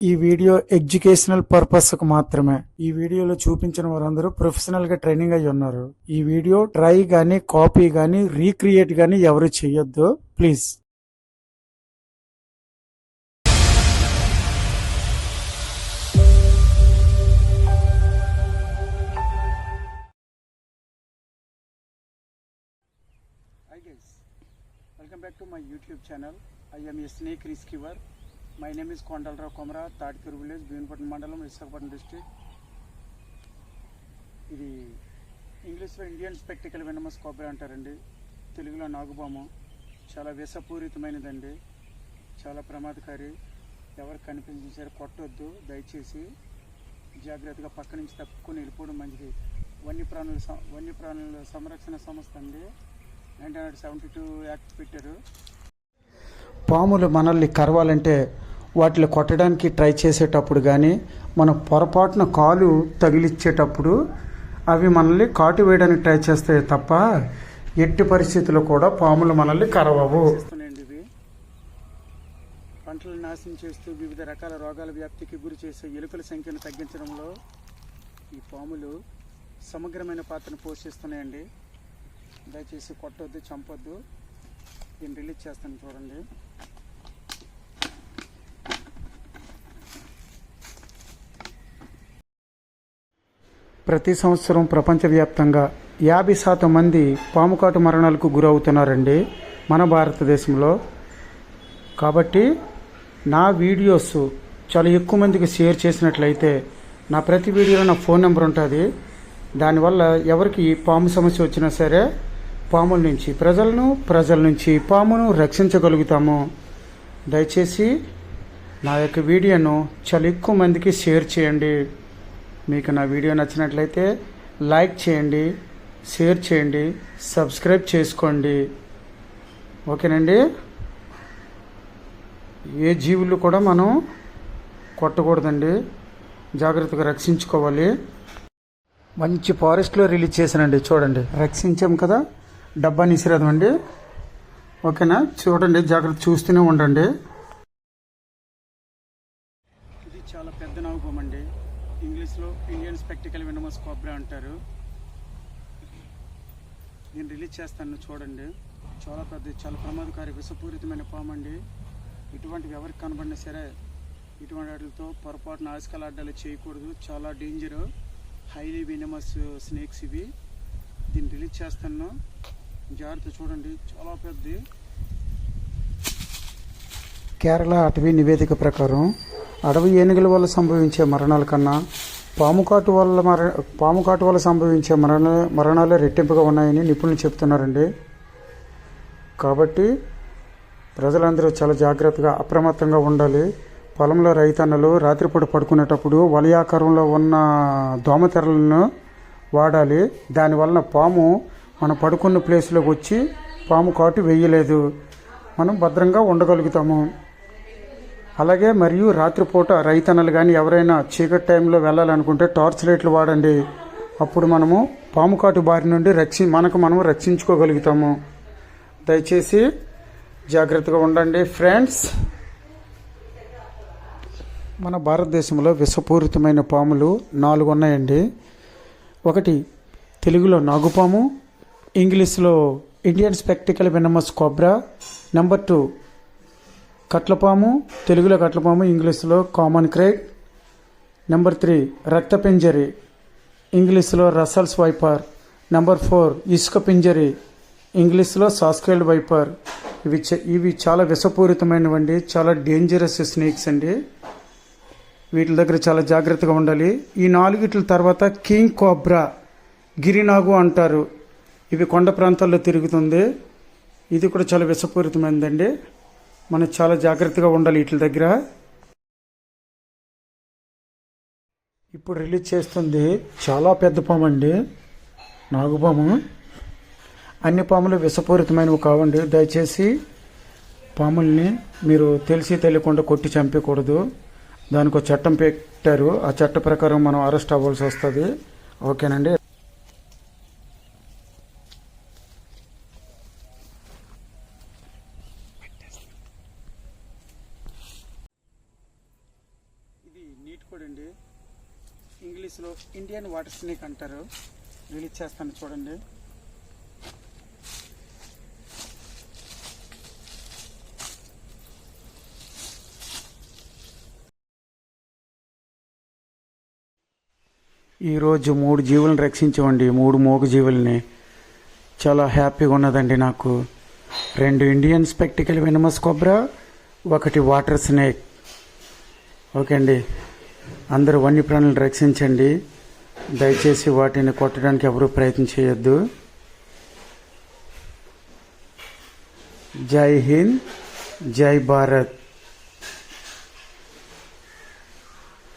ఈ video educational పర్పస్కు మాత్రమే. ఈ వీడియోలో చూపించిన వారందరూ ప్రొఫెషనల్గా ట్రైనింగ్ అయి ఉన్నారు. ఈ వీడియో ట్రై గానీ కాపీ గానీ రీక్రియేట్ గానీ ఎవరు చేయొద్దు. Please welcome back to my YouTube channel I'm S I రిస్కివర్ my name is Kondalarao Komara is Tatikuru village Bhimapatnam మండలం విశాఖపట్నం డిస్టిక్ ఇది ఇంగ్లీష్లో ఇండియన్ స్పెక్టికల్ వెనమస్ కోబ్రా అంటారండి. తెలుగులో నాగుబాము. చాలా విషపూరితమైనదండి. చాలా ప్రమాదకారి. ఎవరు కనిపించారు కొట్టొద్దు. దయచేసి జాగ్రత్తగా పక్క నుంచి తప్పుకొని వెళ్ళిపోవడం మంచిది. వన్యప్రాణుల సం- వన్యప్రాణుల సంరక్షణ సంస్థ అండి. Nineteen hundred seventy two act పెట్టారు. పాములు మనల్ని కరవాలంటే వాటిని కొట్టడానికి ట్రై చేసేటప్పుడు కానీ మనం పొరపాటున కాలు తగిలిచ్చేటప్పుడు అవి మనల్ని కాటు వేయడానికి ట్రై చేస్తాయి తప్ప ఎట్టి పరిస్థితుల్లో కూడా పాములు మనల్ని కరవవు. ఇవి. పంటలు నాశనం చేస్తూ వివిధ రకాల రోగాల వ్యాప్తికి గురి చేసే ఎలుకల సంఖ్యను తగ్గించడంలో ఈ పాములు సమగ్రమైన పాత్రను పోషిస్తున్నాయండి. దయచేసి కొట్టొద్దు చంపొద్దు. దీన్ని రిలీజ్ చేస్తాను చూడండి. ప్రతి సంవత్సరం ప్రపంచవ్యాప్తంగా యాభై శాతం మంది పాముకాటు మరణాలకు గురవుతున్నారండి మన భారతదేశంలో. కాబట్టి నా వీడియోస్ చాలా ఎక్కువ మందికి షేర్ చేసినట్లయితే నా ప్రతి వీడియోలో నా ఫోన్ నెంబర్ ఉంటుంది. దానివల్ల ఎవరికి పాము సమస్య వచ్చినా సరే పాముల నుంచి ప్రజలను ప్రజల నుంచి పామును రక్షించగలుగుతాము. దయచేసి నా యొక్క వీడియోను చాలా ఎక్కువ మందికి షేర్ చేయండి. మీకు నా వీడియో నచ్చినట్లయితే లైక్ చేయండి షేర్ చేయండి సబ్స్క్రైబ్ చేసుకోండి. ఓకేనండి? ఏ జీవులు కూడా మనం కొట్టకూడదండి. జాగ్రత్తగా రక్షించుకోవాలి. మంచి ఫారెస్ట్లో రిలీజ్ చేశానండి చూడండి. రక్షించాం కదా? డబ్బా నిసిరేదం అండి ఓకేనా? చూడండి జాగ్రత్త చూస్తూనే ఉండండి. ఇది చాలా పెద్ద నాగుపం అండి. ఇంగ్లీష్లో ఇండియన్ స్పెక్టికల్ వినమస్ కోబ్రా అంటారు. నేను రిలీజ్ చేస్తాను చూడండి. చాలా పెద్ద చాలా ప్రమాదకారి విషపూరితమైన పాము అండి. ఇటువంటివి ఎవరికి కనబడినా సరే ఇటువంటి వాటితో పొరపాటున ఆశకాలాడ్డాలు చేయకూడదు. చాలా డేంజర్ హైలీ వినమస్ స్నేక్స్ ఇవి. దీన్ని రిలీజ్ చేస్తాను. జాగ్రత్త చూడండి చాలా పెద్దది. కేరళ అటవీ నివేదిక ప్రకారం అడవి ఏనుగుల వల్ల సంభవించే మరణాల కన్నా పాము కాటు వల్ల మర పాము కాటు వల్ల సంభవించే మరణ మరణాలే రెట్టింపుగా ఉన్నాయని నిపుణులు చెప్తున్నారండి. కాబట్టి ప్రజలందరూ చాలా జాగ్రత్తగా అప్రమత్తంగా ఉండాలి. పొలంలో రైతన్నలు రాత్రిపూట పడుకునేటప్పుడు వలయాకారంలో ఉన్న దోమతెరలను వాడాలి. దానివలన పాము మనం పడుకున్న ప్లేస్లోకి వచ్చి పాము కాటు వేయలేదు. మనం భద్రంగా ఉండగలుగుతాము. అలాగే మరియు రాత్రిపూట రైతన్నలు కానీ ఎవరైనా చీకటి టైంలో వెళ్ళాలనుకుంటే టార్చ్ లైట్లు వాడండి. అప్పుడు మనము పాము కాటు బారి నుండి రక్షి మనకు మనం రక్షించుకోగలుగుతాము. దయచేసి జాగ్రత్తగా ఉండండి. ఫ్రెండ్స్ మన భారతదేశంలో విషపూరితమైన పాములు నాలుగు ఉన్నాయండి. ఒకటి తెలుగులో నాగుపాము ఇంగ్లీష్లో Indian spectacle venomous cobra number two కట్లపాము తెలుగులో కట్లపాము ఇంగ్లీష్లో కామన్ క్రైట్ నెంబర్ త్రీ రక్తపింజరి ఇంగ్లీష్లో రసల్స్ వైపర్ నెంబర్ ఫోర్ ఇసుక పింజరి ఇంగ్లీష్లో సాస్కేల్డ్ వైపర్ ఇవి చ- ఇవి చాలా విషపూరితమైనవండి చాలా డేంజరస్ స్నేక్స్ అండి. వీటి దగ్గర చాలా జాగ్రత్తగా ఉండాలి. ఈ నాలుగిట్ల తర్వాత కింగ్ కోబ్రా గిరినాగు అంటారు. ఇవి కొండ ప్రాంతాల్లో తిరుగుతుంది. ఇది కూడా చాలా విషపూరితమైనదండి. మనం చాలా జాగ్రత్తగా ఉండాలి వీటి దగ్గర. ఇప్పుడు రిలీజ్ చేస్తుంది చాలా పెద్ద పాము అండి. నాగుపాము అన్ని పాములు విషపూరితమైనవి కావండి దయచేసి పాముల్ని మీరు తెలిసి తెలియకుండా కొట్టి చంపకూడదు దానికి చట్టం పెట్టారు. ఆ చట్ట ప్రకారం మనం అరెస్ట్ అవ్వాల్సి వస్తుంది. ఓకేనండి అండి ఇంగ్లీష్లో ఇండియన్ వాటర్ స్నేక్ అంటారు రిలీజ్ చేస్తాను చూడండి. ఈరోజు మూడు జీవులను రక్షించమండి. మూడు మూగ జీవుల్ని. చాలా హ్యాపీగా ఉన్నదండి నాకు. రెండు ఇండియన్ స్పెక్టికల్ వెనమస్ కొబ్రా ఒకటి వాటర్ స్నేక్ ఓకే అండి. అందరూ వన్యప్రాణులను రక్షించండి. దయచేసి వాటిని కొట్టడానికి ఎవరూ ప్రయత్నం చేయొద్దు. జై హింద్ జై భారత్.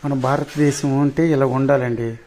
మన భారతదేశం ఉంటే ఇలా ఉండాలండి.